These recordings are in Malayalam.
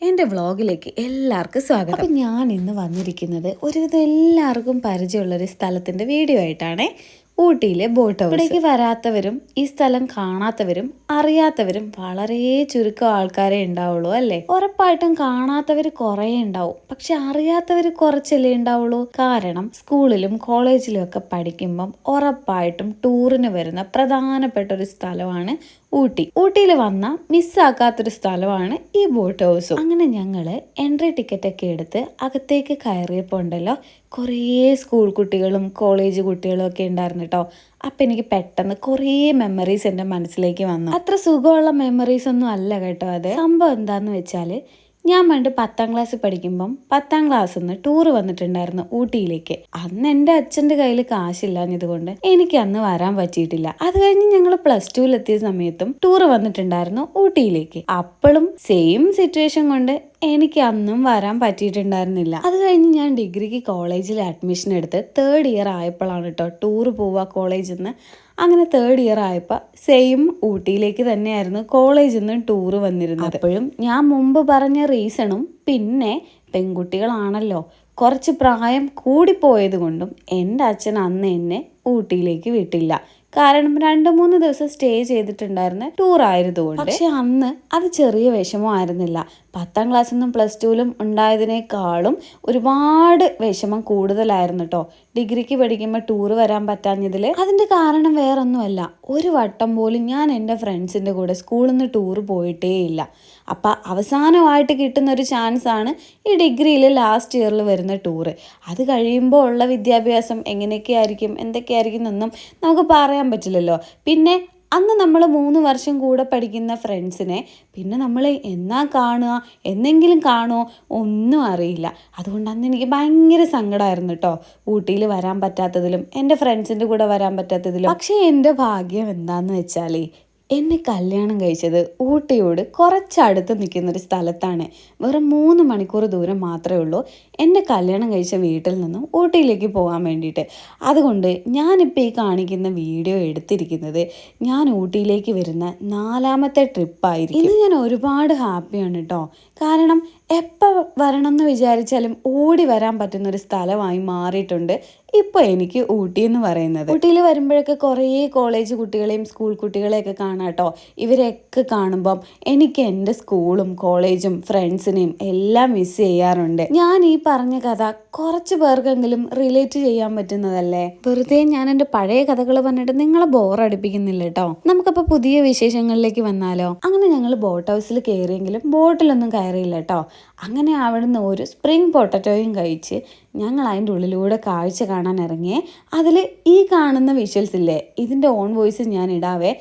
എന്റെ വ്ളോഗിലേക്ക് എല്ലാവർക്കും സ്വാഗതം. അപ്പം ഞാൻ ഇന്ന് വന്നിരിക്കുന്നത് ഒരുവിധം എല്ലാവർക്കും പരിചയമുള്ളൊരു സ്ഥലത്തിന്റെ വീഡിയോ ആയിട്ടാണ്. ഊട്ടിയിലെ ബോട്ട് ഇവിടേക്ക് വരാത്തവരും ഈ സ്ഥലം കാണാത്തവരും അറിയാത്തവരും വളരെ ചുരുക്കം ആൾക്കാരെ ഉണ്ടാവുള്ളൂ അല്ലേ? ഉറപ്പായിട്ടും കാണാത്തവർ കുറേ ഉണ്ടാവും. പക്ഷെ അറിയാത്തവർ കുറച്ചല്ലേ ഉണ്ടാവുള്ളൂ. കാരണം സ്കൂളിലും കോളേജിലും ഒക്കെ പഠിക്കുമ്പം ഉറപ്പായിട്ടും ടൂറിന് വരുന്ന പ്രധാനപ്പെട്ട ഒരു സ്ഥലമാണ് ഊട്ടി. ഊട്ടിയിൽ വന്ന മിസ്സാക്കാത്തൊരു സ്ഥലമാണ് ഈ ബോട്ട് ഹൗസും. അങ്ങനെ ഞങ്ങൾ എൻട്രി ടിക്കറ്റ് ഒക്കെ എടുത്ത് അകത്തേക്ക് കയറിയപ്പോൾ ഉണ്ടല്ലോ കുറേ സ്കൂൾ കുട്ടികളും കോളേജ് കുട്ടികളും ഒക്കെ ഉണ്ടായിരുന്നു കേട്ടോ അപ്പം എനിക്ക് പെട്ടെന്ന് കുറേ മെമ്മറീസ് എന്റെ മനസ്സിലേക്ക് വന്നു. അത്ര സുഖമുള്ള മെമ്മറീസ് ഒന്നും അല്ല കേട്ടോ അത്. സംഭവം എന്താന്ന് വെച്ചാൽ ഞാൻ പണ്ട് പത്താം ക്ലാസ്സിൽ പഠിക്കുമ്പം പത്താം ക്ലാസ്സിൽ നിന്ന് ടൂർ വന്നിട്ടുണ്ടായിരുന്നു ഊട്ടിയിലേക്ക്. അന്ന് എന്റെ അച്ഛന്റെ കയ്യിൽ കാശില്ലാഞ്ഞതുകൊണ്ട് എനിക്ക് അന്ന് വരാൻ പറ്റിയിട്ടില്ല. അത് കഴിഞ്ഞ് ഞങ്ങൾ പ്ലസ് ടുവിലെത്തിയ സമയത്തും ടൂർ വന്നിട്ടുണ്ടായിരുന്നു ഊട്ടിയിലേക്ക്. അപ്പോഴും സെയിം സിറ്റുവേഷൻ കൊണ്ട് എനിക്ക് അന്നും വരാൻ പറ്റിയിട്ടുണ്ടായിരുന്നില്ല. അത് കഴിഞ്ഞ് ഞാൻ ഡിഗ്രിക്ക് കോളേജിൽ അഡ്മിഷൻ എടുത്ത് തേർഡ് ഇയർ ആയപ്പോഴാണ് കേട്ടോ ടൂർ പോവുക കോളേജിൽ നിന്ന് അങ്ങനെ തേർഡ് ഇയർ ആയപ്പോൾ സെയിം ഊട്ടിയിലേക്ക് തന്നെയായിരുന്നു കോളേജിൽ നിന്ന് ടൂർ വന്നിരുന്നത്. അപ്പോഴും ഞാൻ മുമ്പ് പറഞ്ഞ റീസണും പിന്നെ പെൺകുട്ടികളാണല്ലോ. കുറച്ച് പ്രായം കൂടിപ്പോയത് കൊണ്ടും എന്റെ അച്ഛൻ അന്ന് എന്നെ ഊട്ടിയിലേക്ക് വിട്ടില്ല. കാരണം രണ്ട് മൂന്ന് ദിവസം സ്റ്റേ ചെയ്തിട്ടുണ്ടായിരുന്ന ടൂർ ആയതുകൊണ്ട്. പക്ഷെ അന്ന് അത് ചെറിയ വിഷമമായിരുന്നില്ല. പത്താം ക്ലാസ്സിൽ നിന്നും പ്ലസ് ടുവിലും ഉണ്ടായതിനേക്കാളും ഒരുപാട് വിഷമം കൂടുതലായിരുന്നു കേട്ടോ ഡിഗ്രിക്ക് പഠിക്കുമ്പോൾ ടൂർ വരാൻ പറ്റാഞ്ഞതിൽ അതിന്റെ കാരണം വേറൊന്നുമല്ല. ഒരു വട്ടം പോലും ഞാൻ എന്റെ ഫ്രണ്ട്സിന്റെ കൂടെ സ്കൂളിൽ നിന്ന് ടൂർ പോയിട്ടേ ഇല്ല. അപ്പം അവസാനമായിട്ട് കിട്ടുന്ന ഒരു ചാൻസാണ് ഈ ഡിഗ്രിയിൽ ലാസ്റ്റ് ഇയറിൽ വരുന്ന ടൂറ് അത് കഴിയുമ്പോൾ ഉള്ള വിദ്യാഭ്യാസം എങ്ങനെയൊക്കെ ആയിരിക്കും എന്തൊക്കെയായിരിക്കും എന്നൊന്നും നമുക്ക് പറയാൻ പറ്റില്ലല്ലോ. പിന്നെ അന്ന് നമ്മൾ മൂന്ന് വർഷം കൂടെ പഠിക്കുന്ന ഫ്രണ്ട്സിനെ പിന്നെ നമ്മൾ എന്നാ കാണുക എന്നെങ്കിലും കാണുമോ ഒന്നും അറിയില്ല. അതുകൊണ്ട് അന്ന് എനിക്ക് ഭയങ്കര സങ്കടമായിരുന്നു കേട്ടോ ഊട്ടിയിൽ വരാൻ പറ്റാത്തതിലും എന്റെ ഫ്രണ്ട്സിന്റെ കൂടെ വരാൻ പറ്റാത്തതിലും. പക്ഷേ എന്റെ ഭാഗ്യം എന്താണെന്ന് വെച്ചാൽ എന്നെ കല്യാണം കഴിച്ചത് ഊട്ടിയോട് കുറച്ചടുത്ത് നിൽക്കുന്നൊരു സ്ഥലത്താണ്. വെറും മൂന്ന് മണിക്കൂർ ദൂരം മാത്രമേ ഉള്ളൂ എന്റെ കല്യാണം കഴിച്ച വീട്ടിൽ നിന്നും ഊട്ടിയിലേക്ക് പോകാൻ വേണ്ടിയിട്ട്. അതുകൊണ്ട് ഞാനിപ്പോൾ ഈ കാണിക്കുന്ന വീഡിയോ എടുത്തിരിക്കുന്നത് ഞാൻ ഊട്ടിയിലേക്ക് വരുന്ന നാലാമത്തെ ട്രിപ്പായിരിക്കും ഇന്ന് ഞാൻ ഒരുപാട് ഹാപ്പിയാണ് കേട്ടോ കാരണം എപ്പോൾ വരണം എന്ന് വിചാരിച്ചാലും ഓടി വരാൻ പറ്റുന്ന ഒരു സ്ഥലമായി മാറിയിട്ടുണ്ട്. ഇപ്പോൾ എനിക്ക് ഊട്ടി എന്ന് പറയുന്നത്. ഊട്ടിയിൽ വരുമ്പോഴൊക്കെ കുറേ കോളേജ് കുട്ടികളെയും സ്കൂൾ കുട്ടികളെയൊക്കെ കാണാം കേട്ടോ. ഇവരെയൊക്കെ കാണുമ്പം എനിക്ക് എന്റെ സ്കൂളും കോളേജും ഫ്രണ്ട്സിനെയും എല്ലാം മിസ് ചെയ്യാറുണ്ട്. ഞാൻ ഈ പറഞ്ഞ കഥ കുറച്ച് പേർക്കെങ്കിലും റിലേറ്റ് ചെയ്യാൻ പറ്റുന്നതല്ലേ? വെറുതെ ഞാൻ എന്റെ പഴയ കഥകൾ പറഞ്ഞിട്ട് നിങ്ങളെ ബോറടിപ്പിക്കുന്നില്ല കേട്ടോ. നമുക്കപ്പോൾ പുതിയ വിശേഷങ്ങളിലേക്ക് വന്നാലോ? അങ്ങനെ ഞങ്ങൾ ബോട്ട് ഹൗസിൽ കയറിയെങ്കിലും ബോട്ടിലൊന്നും കയറിയില്ല കേട്ടോ. അങ്ങനെ അവിടുന്ന് ഒരു സ്പ്രിംഗ് പൊട്ടറ്റോയും കഴിച്ച് ഞങ്ങൾ അതിന്റെ ഉള്ളിലൂടെ കാഴ്ച കാണാൻ ഇറങ്ങിയേ അതിൽ ഈ കാണുന്ന വിഷ്വൽസ് ഇല്ലേ ഇതിന്റെ ഓൺ വോയിസ് ഞാൻ ഇടാവേ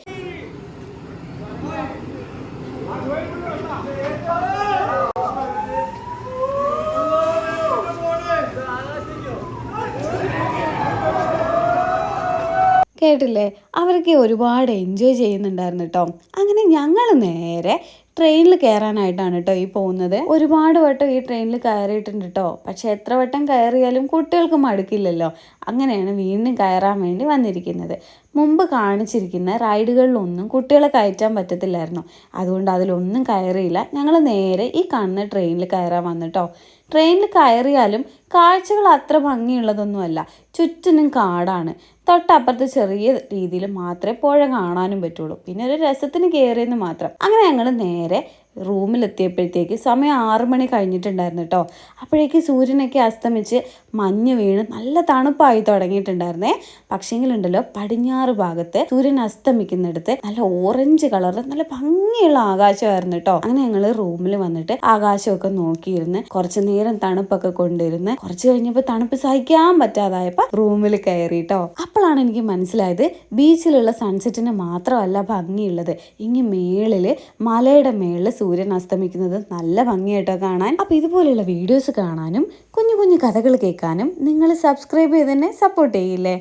കേട്ടില്ലേ? അവരൊക്കെ ഒരുപാട് എൻജോയ് ചെയ്യുന്നുണ്ടായിരുന്നു കേട്ടോ അങ്ങനെ ഞങ്ങൾ നേരെ ട്രെയിനിൽ കയറാനായിട്ടാണ് കേട്ടോ ഈ പോകുന്നത്. ഒരുപാട് വട്ടം ഈ ട്രെയിനിൽ കയറിയിട്ടുണ്ട് കേട്ടോ പക്ഷെ എത്ര വട്ടം കയറിയാലും കുട്ടികൾക്ക് മടുക്കില്ലല്ലോ. അങ്ങനെയാണ് വീണ്ടും കയറാൻ വേണ്ടി വന്നിരിക്കുന്നത്. മുമ്പ് കാണിച്ചിരിക്കുന്ന റൈഡുകളിലൊന്നും കുട്ടികളെ കയറ്റാൻ പറ്റത്തില്ലായിരുന്നു. അതുകൊണ്ട് അതിലൊന്നും കയറിയില്ല. ഞങ്ങൾ നേരെ ഈ കാണുന്ന ട്രെയിനിൽ കയറാൻ വന്നിട്ടോ ട്രെയിനിൽ കയറിയാലും കാഴ്ചകൾ അത്ര ഭംഗിയുള്ളതൊന്നുമല്ല. ചുറ്റിനും കാടാണ്. തൊട്ടപ്പുറത്ത് ചെറിയ രീതിയിൽ മാത്രമേ പുഴ കാണാനും പറ്റുള്ളൂ. പിന്നെ ഒരു രസത്തിന് കയറിയെന്ന് മാത്രം. അങ്ങനെ ഞങ്ങൾ നേരെ റൂമിലെത്തിയപ്പോഴത്തേക്ക് സമയം ആറു മണി കഴിഞ്ഞിട്ടുണ്ടായിരുന്നു കേട്ടോ. അപ്പോഴേക്ക് സൂര്യനൊക്കെ അസ്തമിച്ച് മഞ്ഞ് വീണ് നല്ല തണുപ്പായി തുടങ്ങിയിട്ടുണ്ടായിരുന്നേ. പക്ഷേങ്കിലുണ്ടല്ലോ പടിഞ്ഞാറ് ഭാഗത്ത് സൂര്യൻ അസ്തമിക്കുന്നിടത്ത് നല്ല ഓറഞ്ച് കളറിൽ നല്ല ഭംഗിയുള്ള ആകാശമായിരുന്നു കേട്ടോ. അങ്ങനെ ഞങ്ങൾ റൂമിൽ വന്നിട്ട് ആകാശമൊക്കെ നോക്കിയിരുന്ന് കുറച്ചു നേരം തണുപ്പൊക്കെ കൊണ്ടിരുന്ന് കുറച്ച് കഴിഞ്ഞപ്പോൾ തണുപ്പ് സഹിക്കാൻ പറ്റാതായപ്പോൾ റൂമിൽ കയറി കേട്ടോ. അപ്പോഴാണ് എനിക്ക് മനസ്സിലായത് ബീച്ചിലുള്ള സൺസെറ്റിന് മാത്രമല്ല ഭംഗിയുള്ളത്. ഇങ്ങി മേളിൽ മലയുടെ മേളിൽ സൂര്യൻ അസ്തമിക്കുന്നത് നല്ല ഭംഗിയായിട്ടോ കാണാൻ. അപ്പോൾ ഇതുപോലെയുള്ള വീഡിയോസ് കാണാനും കുഞ്ഞു കുഞ്ഞു കഥകൾ കേൾക്കാനും നിങ്ങൾ സബ്സ്ക്രൈബ് ചെയ്ത് തന്നെ സപ്പോർട്ട് ചെയ്യില്ലേ?